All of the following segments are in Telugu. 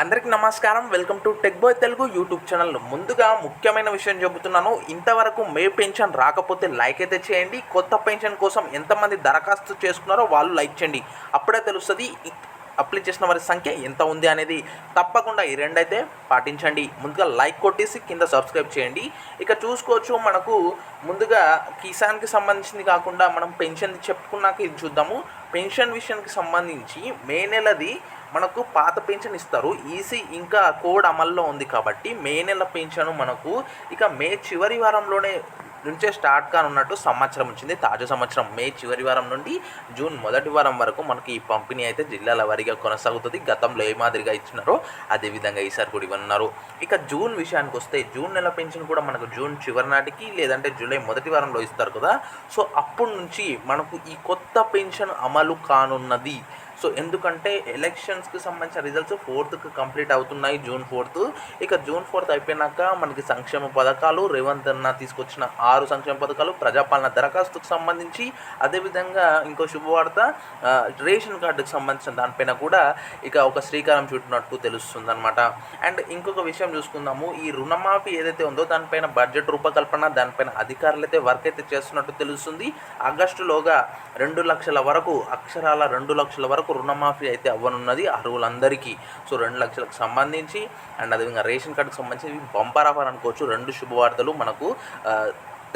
అందరికీ నమస్కారం. Welcome to tech boy Telugu YouTube channel. ముందుగా ముఖ్యమైన విషయం చెబుతున్నాను. ఇంతవరకు మే పెన్షన్ రాకపోతే లైక్ అయితే చేయండి. కొత్త పెన్షన్ కోసం ఎంతమంది దరఖాస్తు చేసుకున్నారో వాళ్ళు లైక్ చేయండి. అప్పుడే తెలుస్తుంది. అప్లై చేసిన వారి సంఖ్య ఎంత ఉంది అనేది తప్పకుండా ఈ రెండైతే పాటించండి. ముందుగా లైక్ కొట్టేసి కింద సబ్స్క్రైబ్ చేయండి. ఇక చూసుకోవచ్చు మనకు ముందుగా కిసాన్కి సంబంధించింది కాకుండా మనం పెన్షన్ చెప్పుకున్నాక ఇది చూద్దాము. పెన్షన్ విషయానికి సంబంధించి మే నెలది మనకు పాత పెన్షన్ ఇస్తారు. ఈసీ ఇంకా కోడ్ అమల్లో ఉంది కాబట్టి మే నెల పెన్షన్ మనకు ఇక మే చివరి వారంలోనే నుంచే స్టార్ట్ కానున్నట్టు సంవత్సరం వచ్చింది. తాజా సంవత్సరం మే చివరి వారం నుండి జూన్ మొదటి వారం వరకు మనకి ఈ పంపిణీ అయితే జిల్లాల వారీగా కొనసాగుతుంది. గతంలో ఏ మాదిరిగా ఇచ్చినారో అదే విధంగా ఈసారి కూడా ఇవ్వనున్నారు. ఇక జూన్ విషయానికి వస్తే జూన్ నెల పెన్షన్ కూడా మనకు జూన్ చివరి నాటికి లేదంటే జూలై మొదటి వారంలో ఇస్తారు కదా. సో అప్పటి నుంచి మనకు ఈ కొత్త పెన్షన్ అమలు కానున్నది సో ఎందుకంటే ఎలక్షన్స్కి సంబంధించిన రిజల్ట్స్ ఫోర్త్కి కంప్లీట్ అవుతున్నాయి జూన్ ఫోర్త్. ఇక జూన్ ఫోర్త్ అయిపోయినాక మనకి సంక్షేమ పథకాలు రేవంత్ అన్న తీసుకొచ్చిన ఆరు సంక్షేమ పథకాలు ప్రజాపాలన దరఖాస్తుకు సంబంధించి అదేవిధంగా ఇంకో శుభవార్త రేషన్ కార్డుకు సంబంధించిన దానిపైన కూడా ఇక ఒక శ్రీకారం చుట్టినట్టు తెలుస్తుంది అనమాట అండ్ ఇంకొక విషయం చూసుకుందాము. ఈ రుణమాఫీ ఏదైతే ఉందో దానిపైన బడ్జెట్ రూపకల్పన దానిపైన అధికారులు అయితే వర్క్ అయితే చేస్తున్నట్టు తెలుస్తుంది. ఆగస్టులోగా రెండు లక్షల వరకు అక్షరాల రెండు లక్షల వరకు రుణమాఫీ అయితే అవ్వనున్నది అర్హులందరికీ. సో రెండు లక్షలకు సంబంధించి అండ్ అదేవిధంగా రేషన్ కార్డుకు సంబంధించి బంపర్ ఆఫర్ అనుకోవచ్చు. రెండు శుభవార్తలు మనకు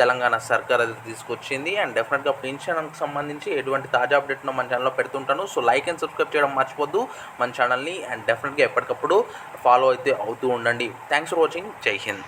తెలంగాణ సర్కార్ అది తీసుకొచ్చింది. అండ్ డెఫినెట్గా పెన్షన్కి సంబంధించి ఎటువంటి తాజా అప్డేట్ను మన ఛానల్లో పెడుతుంటాను. సో లైక్ అండ్ సబ్స్క్రైబ్ చేయడం మర్చిపోద్దు మన ఛానల్ని. అండ్ డెఫినెట్గా ఎప్పటికప్పుడు ఫాలో అయితే అవుతూ ఉండండి. Thanks for watching. జై హింద్.